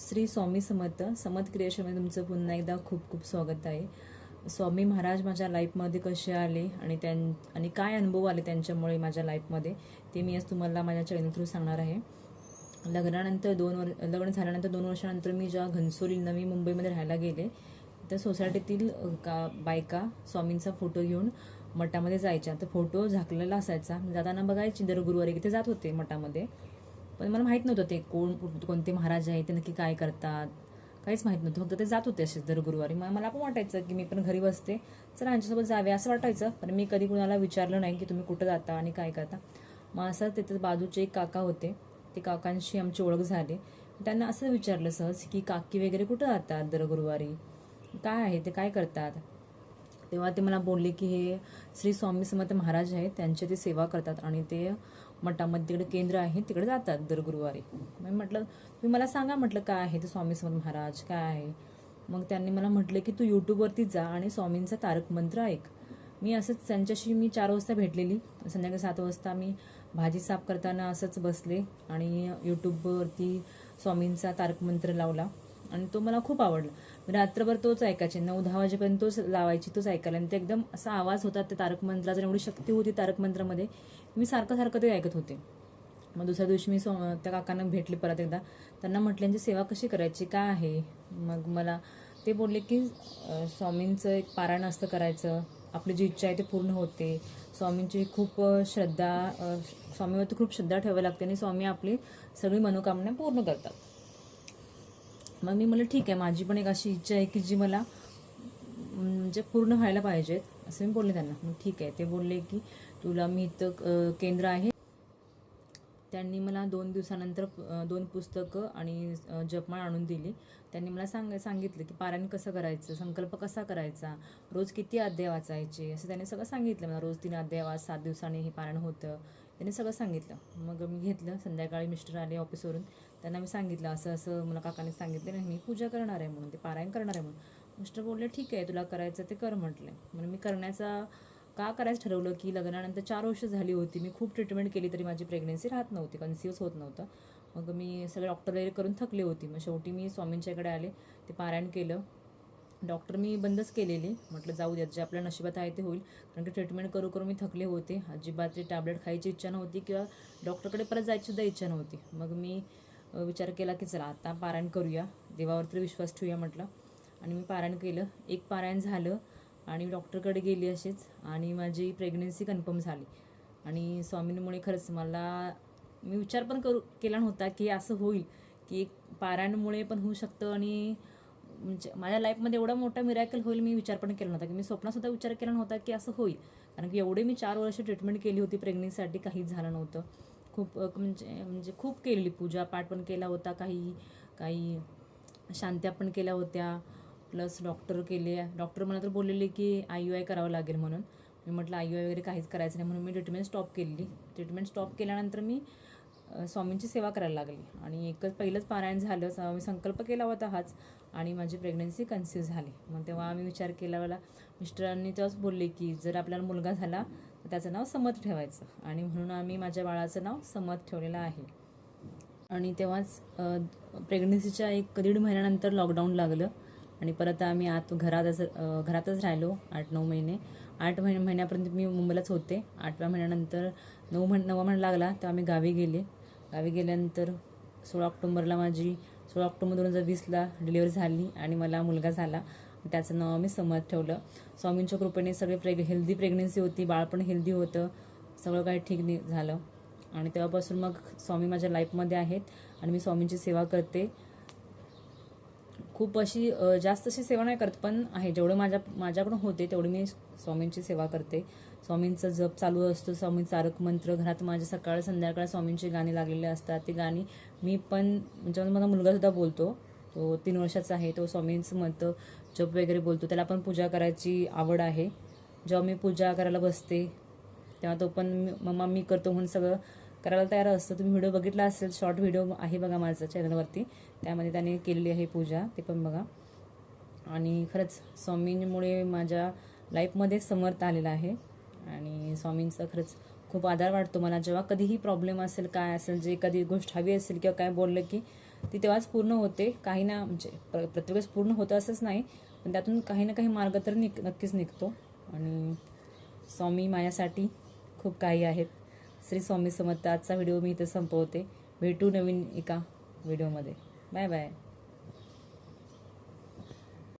श्री स्वामी समर्थ समर्थ क्रिएशनमध्ये तुमचं पुन्हा एकदा खूप खूप स्वागत आहे. स्वामी महाराज माझ्या लाईफमध्ये कसे आले आणि त्यां आणि काय अनुभव आले त्यांच्यामुळे माझ्या लाईफमध्ये ते मी आज तुम्हाला माझ्या चॅनल थ्रू सांगणार आहे. लग्नानंतर दोन वर लग्न झाल्यानंतर दोन वर्षानंतर मी जेव्हा घनसोली नवी मुंबईमध्ये राहायला गेले तर सोसायटीतील का बायका स्वामींचा फोटो घेऊन मठामध्ये जायच्या. तर फोटो झाकलेला असायचा. जाताना बघायची दर गुरुवारी तिथे जात होते मठामध्ये. पण मला माहीत नव्हतं ते कोण कोणते महाराज आहेत ते नक्की काय करतात. काहीच माहीत नव्हतं. फक्त ते जात होते असे दर गुरुवारी. मग मला पण वाटायचं की मी पण घरी बसते. चला यांच्यासोबत जावे असं वाटायचं. पण मी कधी कुणाला विचारलं नाही की तुम्ही कुठं जाता आणि काय करता. मग असं तिथे बाजूचे एक काका होते. ते काकांशी आमची ओळख झाली. त्यांना असं विचारलं सहज की काकी वगैरे कुठं जातात दर गुरुवारी? काय आहे? ते काय करतात? तेव्हा ते मला बोलले की हे श्री स्वामी समर्थ महाराज आहेत. त्यांचे ते सेवा करतात आणि ते मठामध्ये तिकडे केंद्र आहे तिकडे जातात दर गुरुवारी. मी म्हटलं तुम्ही मला सांगा म्हटलं काय आहे ते स्वामी समर्थ महाराज काय आहे? मग त्यांनी मला म्हटलं की तू यूट्यूबवरती जा आणि स्वामींचा तारक मंत्र ऐक. मी असंच त्यांच्याशी मी चार वाजता भेटलेली. संध्याकाळी सात वाजता मी भाजी साफ करताना असंच बसले आणि यूट्यूबवरती स्वामींचा तारक मंत्र लावला आणि तो मला खूप आवडला. रात्रभर तोच ऐकायचे. नऊ दहा वाजेपर्यंत तोच लावायची तोच ऐकायला. आणि ते एकदम असा आवाज होता ते तारक मंत्राचा एवढी शक्ती होती तारक मंत्रामध्ये मी सारखं सारखं ते ऐकत होते. मग दुसऱ्या दिवशी मी सो त्या काकांना भेटले परत एकदा. त्यांना म्हटल्यांची सेवा कशी करायची? काय आहे? मग मला ते बोलले की स्वामींचं एक पारायण असतं करायचं. आपली जी इच्छा आहे ते पूर्ण होते. स्वामींची खूप श्रद्धा स्वामीवरती खूप श्रद्धा ठेवावी लागते आणि स्वामी आपली सगळी मनोकामना पूर्ण करतात. मग मी म्हणलं ठीक आहे माझी पण एक अशी इच्छा आहे की जी मला म्हणजे पूर्ण व्हायला पाहिजेत असं मी बोलले त्यांना. मग ठीक आहे ते बोलले की तुला मी इथं केंद्र आहे. त्यांनी मला दोन दिवसानंतर दोन पुस्तकं आणि जपमाळ आणून दिली. त्यांनी मला सांग सांगितलं की पारायण कसं करायचं? संकल्प कसा करायचा? रोज किती अध्याय वाचायचे? असं त्यांनी सगळं सांगितलं. मला रोज तीन अध्याय वाच सात दिवसांनी हे पारायण होतं. त्यांनी सगळं सांगितलं. मग मी घेतलं. संध्याकाळी मिस्टर आले ऑफिसवरून. त्यांना मी सांगितलं असं असं मला काकाने सांगितलं नाही मी पूजा करणार आहे म्हणून ते पारायण करणार आहे म्हणून. मिस्टर बोलले ठीक आहे तुला करायचं ते कर म्हटलं. म्हणून मी करण्याचा का करायचं ठरवलं की लग्नानंतर चार वर्ष झाली होती. मी खूप ट्रीटमेंट केली तरी माझी प्रेग्नेन्सी राहत नव्हती कन्सिव्हच होत नव्हतं. मग मी सगळे डॉक्टर वगैरे करून थकले होती. मग शेवटी मी स्वामींच्याकडे आले ते पारायण केलं. डॉक्टर मी बंदच केलेली. म्हटलं जाऊ द्या जे आपल्या नशिबात आहे ते होईल. कारण की ट्रीटमेंट करू करू मी थकले होते. अजिबात ते टॅबलेट खायची इच्छा नव्हती किंवा डॉक्टरकडे परत जायची सुद्धा इच्छा नव्हती. मग मी विचार केला की चला आता पारायण करूया. देवावर तर विश्वास ठेवूया म्हटलं. आणि मी पारायण केलं. एक पारायण झालं आणि डॉक्टरकडे गेली अशीच आणि माझी प्रेग्नन्सी कन्फर्म झाली. आणि स्वामींमुळे खरंच मला मी विचार पण करू केला नव्हता की असं होईल की एक पारायणमुळे पण होऊ शकतं आणि म्हणजे माझ्या लाईफमध्ये एवढा मोठा मिरॅकल होईल मी विचार पण केला नव्हता. की मी स्वप्नासुद्धा विचार केला नव्हता की असं होईल. कारण की एवढे मी चार वर्ष ट्रीटमेंट केली होती प्रेग्नेंसीसाठी काहीच झालं नव्हतं. खूप म्हणजे म्हणजे खूप केलेली पूजा. पाठ पण केला होता काही काही शांत्या पण केल्या होत्या. प्लस डॉक्टर केले. डॉक्टर मला तर बोललेले की आय यू आय करावं लागेल म्हणून. मी म्हटलं आय यू आय वगैरे काहीच करायचं नाही म्हणून मी ट्रीटमेंट स्टॉप केलेली ट्रीटमेंट स्टॉप केल्यानंतर मी स्वामींची सेवा करायला लागली. आणि एकच पहिलंच पारायण झालं मी संकल्प केला होता हाच. आणि माझी प्रेग्नन्सी कन्सिव्ह झाली. मग तेव्हा आम्ही विचार केला मला मिस्टरांनी तेव्हाच बोलले की जर आपल्याला मुलगा झाला त्याचं नाव समत ठेवायचं. आणि म्हणून आम्ही माझ्या बाळाचं नाव समत ठेवलेलं आहे. आणि तेव्हाच प्रेग्नन्सीच्या एक दीड महिन्यानंतर लॉकडाऊन लागलं. आणि परत आम्ही आत घरातच घरातच राहिलो आठ नऊ महिने. आठ महिने महिन्यापर्यंत मी मुंबईलाच होते. आठव्या महिन्यानंतर नऊ महिन नवा महिना लागला तेव्हा आम्ही गावी गेले. गावी गेल्यानंतर सोळा ऑक्टोंबरला माझी सोळा ऑक्टोंबर दोन हजार वीसला डिलिव्हरी झाली आणि मला मुलगा झाला. त्याचं नाव आम्ही समत ठेवलं. स्वामींच्या कृपेने सगळे प्रेग हेल्दी प्रेग्नेन्सी होती बाळ पण हेल्दी होतं सगळं काही ठीक नि झालं. आणि तेव्हापासून मग स्वामी माझ्या लाईफमध्ये आहेत आणि मी स्वामींची सेवा करते. खूप अशी जास्त अशी सेवा नाही करत पण आहे. जेवढं माझ्या माझ्याकडून होते तेवढी मी स्वामींची सेवा करते. स्वामींचं जप चालू असतो स्वामी तारक मंत्र घरात माझ्या सकाळ संध्याकाळ स्वामींची गाणी लागलेली असतात. ती गाणी मी पण म्हणजे माझा मुलगासुद्धा बोलतो. तो तीन वर्षाचा आहे तो स्वामींचं म्हणतं जप वगैरे बोलतो. त्याला पण पूजा करायची आवड आहे. जेव्हा मी पूजा करायला बसते तेव्हा तो पण मम्मा मी करतो म्हणून सगळं करायला तयार असतो. तुम्ही व्हिडिओ बघितला असेल शॉर्ट व्हिडिओ आहे बघा माझा चॅनलवरती. त्यामध्ये त्याने केलेली आहे पूजा ते पण बघा. आणि खरंच स्वामींमुळे माझ्या लाईफमध्ये समर्थ आलेला आहे. आणि स्वामींचा खरंच खूप आधार वाटतो मला. जेव्हा कधीही प्रॉब्लेम असेल काय असेल जे कधी गोष्ट हवी असेल किंवा काय बोललं की ती तेव्हाच पूर्ण होते. काही ना म्हणजे प्र- प्रत्येक पूर्ण होतं असंच नाही पण त्यातून काही ना काही मार्ग तर निक नक्कीच निघतो. आणि स्वामी माझ्यासाठी खूप काही आहेत. श्री स्वामी समर्थ आजचा व्हिडिओ मी इथं संपवते. भेटू नवीन एका व्हिडिओमध्ये. Bye bye.